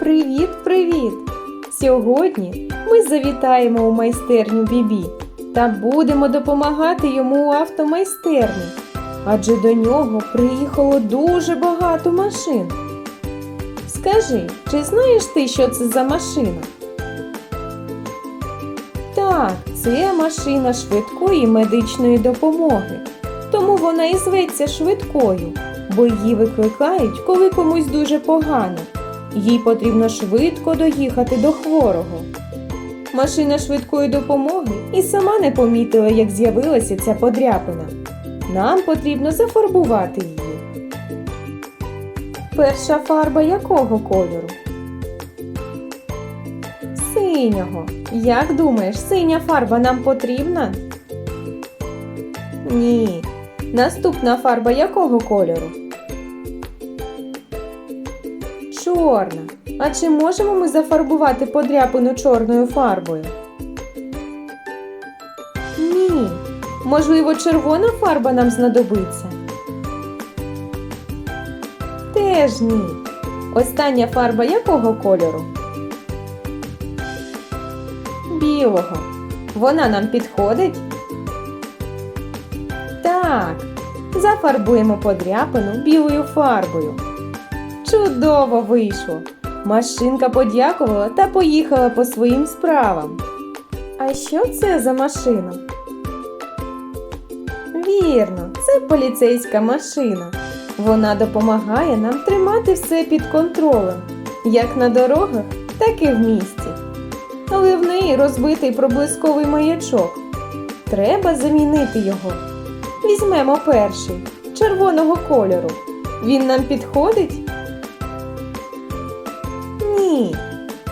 Привіт-привіт! Сьогодні ми завітаємо у майстерню Бібі та будемо допомагати йому у автомайстерні, адже до нього приїхало дуже багато машин. Скажи, чи знаєш ти, що це за машина? Так, це машина швидкої медичної допомоги. Тому вона і зветься швидкою, бо її викликають, коли комусь дуже погано. Їй потрібно швидко доїхати до хворого. Машина швидкої допомоги і сама не помітила, як з'явилася ця подряпина. Нам потрібно зафарбувати її. Перша фарба якого кольору? Синього. Як думаєш, синя фарба нам потрібна? Ні. Наступна фарба якого кольору? Чорна. А чи можемо ми зафарбувати подряпину чорною фарбою? Ні. Можливо, червона фарба нам знадобиться? Теж ні. Остання фарба якого кольору? Білого. Вона нам підходить? Так. Зафарбуємо подряпину білою фарбою. Чудово вийшло! Машинка подякувала та поїхала по своїм справам. А що це за машина? Вірно, це поліцейська машина. Вона допомагає нам тримати все під контролем, як на дорогах, так і в місті. Але в неї розбитий проблисковий маячок. Треба замінити його. Візьмемо перший червоного кольору. Він нам підходить?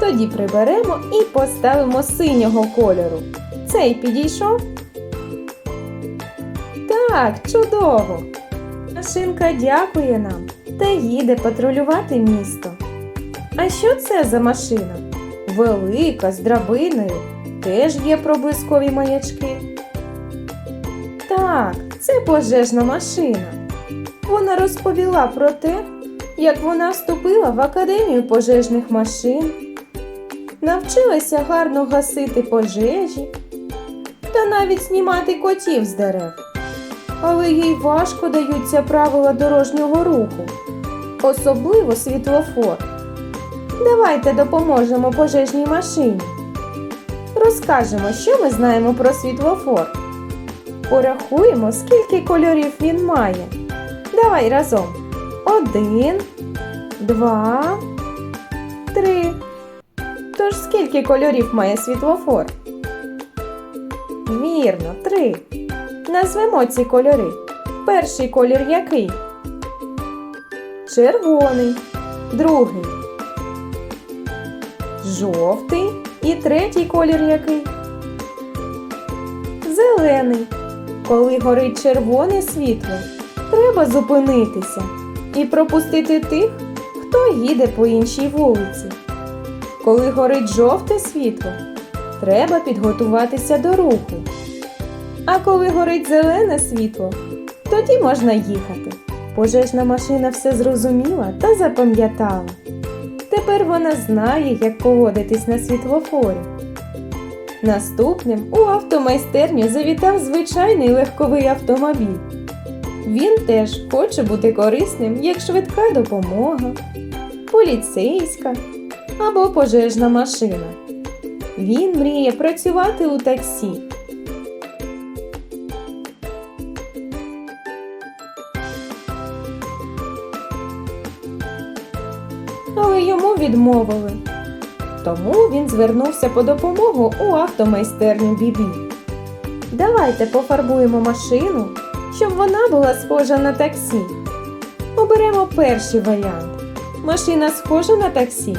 Тоді приберемо і поставимо синього кольору. Цей підійшов? Так, чудово. Машинка дякує нам та їде патрулювати місто. А що це за машина? Велика, з драбиною. Теж є проблискові маячки. Так, це пожежна машина. Вона розповіла про те, як вона вступила в академію пожежних машин, навчилася гарно гасити пожежі та навіть знімати котів з дерев. Але їй важко даються правила дорожнього руху, особливо світлофор. Давайте допоможемо пожежній машині. Розкажемо, що ми знаємо про світлофор. Порахуємо, скільки кольорів він має. Давай разом. Один, два, три. Тож скільки кольорів має світлофор? Вірно, три. Назвемо ці кольори. Перший колір який? Червоний. Другий. Жовтий. І третій колір який? Зелений. Коли горить червоне світло, треба зупинитися і пропустити тих, хто їде по іншій вулиці. Коли горить жовте світло, треба підготуватися до руху. А коли горить зелене світло, тоді можна їхати. Пожежна машина все зрозуміла та запам'ятала. Тепер вона знає, як поводитись на світлофорі. Наступним у автомайстерню завітав звичайний легковий автомобіль. Він теж хоче бути корисним як швидка допомога, поліцейська або пожежна машина. Він мріє працювати у таксі. Але йому відмовили. Тому він звернувся по допомогу у автомайстерню Бібі. Давайте пофарбуємо машину, щоб вона була схожа на таксі. Оберемо перший варіант. Машина схожа на таксі?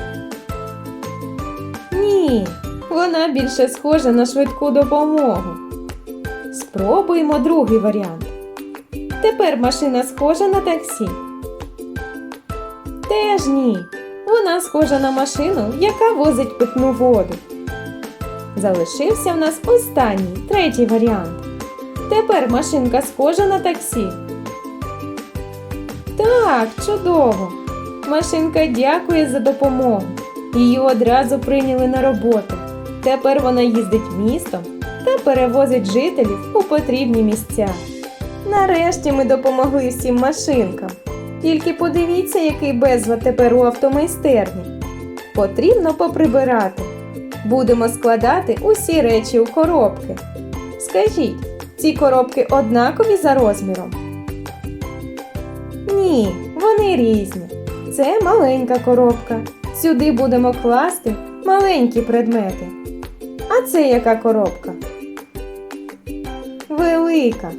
Ні, вона більше схожа на швидку допомогу. Спробуємо другий варіант. Тепер машина схожа на таксі. Теж ні. Вона схожа на машину, яка возить питну воду. Залишився в нас останній, третій варіант. Тепер машинка схожа на таксі. Так, чудово. Машинка дякує за допомогу. Її одразу прийняли на роботу. Тепер вона їздить містом та перевозить жителів у потрібні місця. Нарешті ми допомогли всім машинкам. Тільки подивіться, який безлад тепер у автомайстерні. Потрібно поприбирати. Будемо складати усі речі у коробки. Скажіть, ці коробки однакові за розміром? Ні, вони різні. Це маленька коробка. Сюди будемо класти маленькі предмети. А це яка коробка? Велика.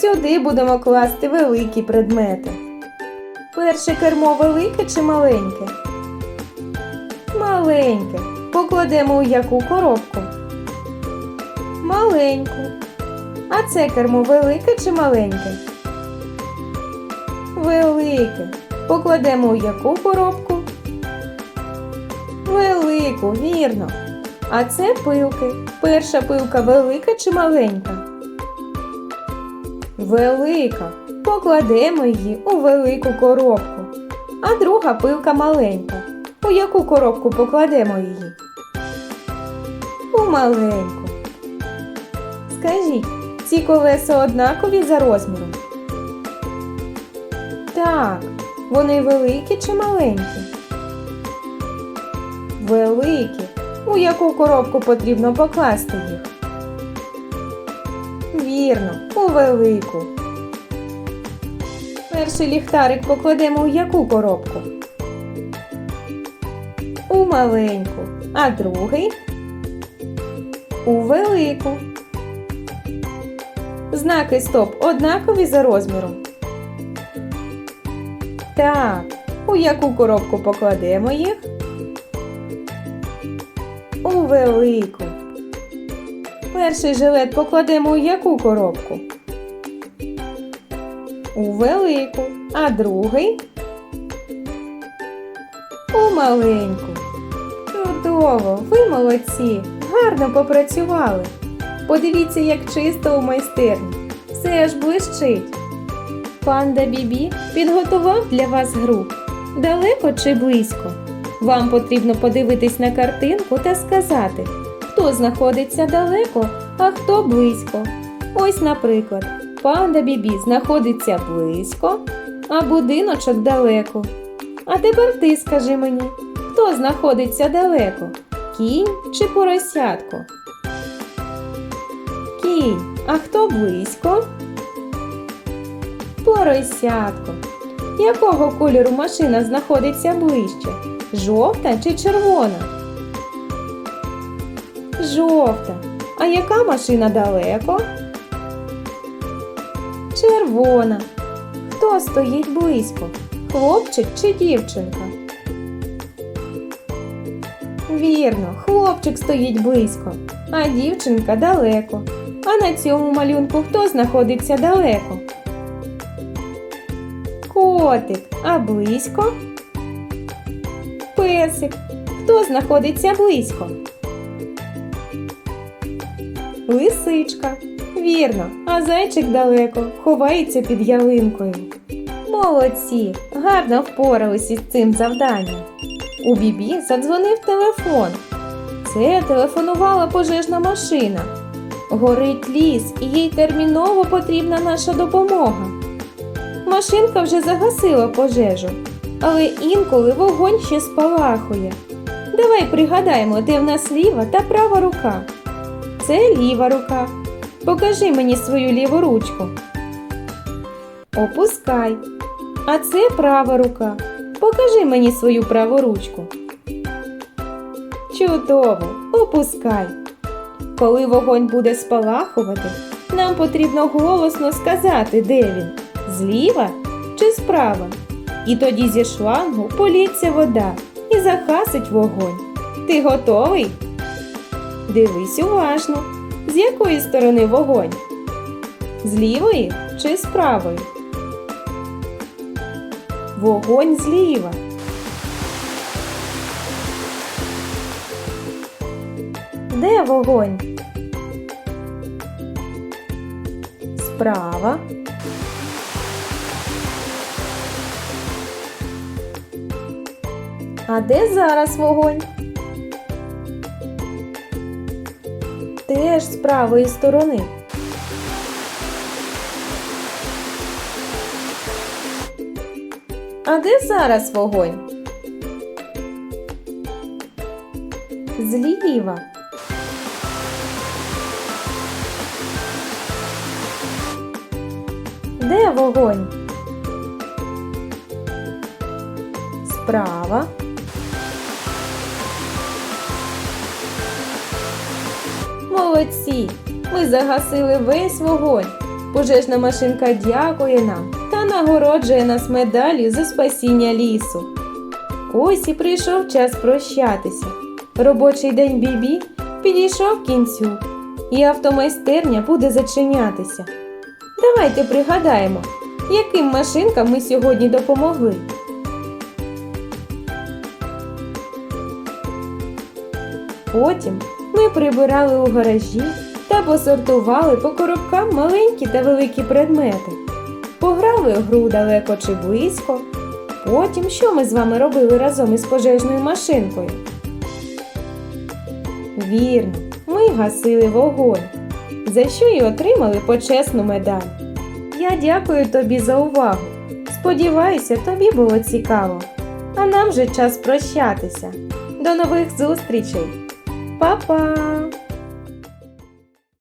Сюди будемо класти великі предмети. Перше кермо велике чи маленьке? Маленьке. Покладемо у яку коробку? Маленьку. А це кермо велике чи маленьке? Велике. Покладемо у яку коробку? Велику, вірно. А це пилки. Перша пилка велика чи маленька? Велика. Покладемо її у велику коробку. А друга пилка маленька. У яку коробку покладемо її? У маленьку. Скажіть, ці колеса однакові за розміром? Так, вони великі чи маленькі? Великі. У яку коробку потрібно покласти їх? Вірно, у велику. Перший ліхтарик покладемо у яку коробку? У маленьку, а другий у велику. Знаки стоп однакові за розміром. Так, у яку коробку покладемо їх? У велику. Перший жилет покладемо у яку коробку? У велику, а другий у маленьку. Чудово, ви молодці, гарно попрацювали. Подивіться, як чисто у майстерні. Все аж блищить. Панда Бібі підготував для вас гру. Далеко чи близько? Вам потрібно подивитись на картинку та сказати, хто знаходиться далеко, а хто близько. Ось, наприклад, панда Бібі знаходиться близько, а будиночок далеко. А тепер ти скажи мені, хто знаходиться далеко? Кінь чи поросятко? Кінь. А хто близько? Поросятко. Якого кольору машина знаходиться ближче? Жовта чи червона? Жовта. А яка машина далеко? Червона. Хто стоїть близько? Хлопчик чи дівчинка? Вірно, хлопчик стоїть близько, а дівчинка далеко. А на цьому малюнку хто знаходиться далеко? Котик, а близько? Песик. Хто знаходиться близько? Лисичка. Вірно, а зайчик далеко ховається під ялинкою. Молодці, гарно впоралися із цим завданням. У Бібі задзвонив телефон. Це телефонувала пожежна машина. Горить ліс, і їй терміново потрібна наша допомога. Машинка вже загасила пожежу, але інколи вогонь ще спалахує. Давай пригадаємо, де в нас ліва та права рука. Це ліва рука. Покажи мені свою ліву ручку. Опускай. А це права рука. Покажи мені свою праву ручку. Чудово, опускай. Коли вогонь буде спалахувати, нам потрібно голосно сказати, де він зліва чи справа. І тоді зі шлангу політься вода і захасить вогонь. Ти готовий? Дивись уважно, з якої сторони вогонь? З лівої чи з правої? Вогонь зліва. Де вогонь? Справа. А де зараз вогонь? Теж з правої сторони. А де зараз вогонь? Зліва. Де вогонь? Справа. Молодці! Ми загасили весь вогонь. Пожежна машинка дякує нам та нагороджує нас медаллю за спасіння лісу. Ось і прийшов час прощатися. Робочий день Бібі підійшов кінцю, і автомайстерня буде зачинятися. Давайте пригадаємо, яким машинкам ми сьогодні допомогли. Потім ми прибирали у гаражі та посортували по коробкам маленькі та великі предмети. Пограли у гру далеко чи близько. Потім що ми з вами робили разом із пожежною машинкою? Вірно, ми гасили вогонь, за що й отримали почесну медаль. Я дякую тобі за увагу. Сподіваюся, тобі було цікаво. А нам вже час прощатися. До нових зустрічей! Па-па!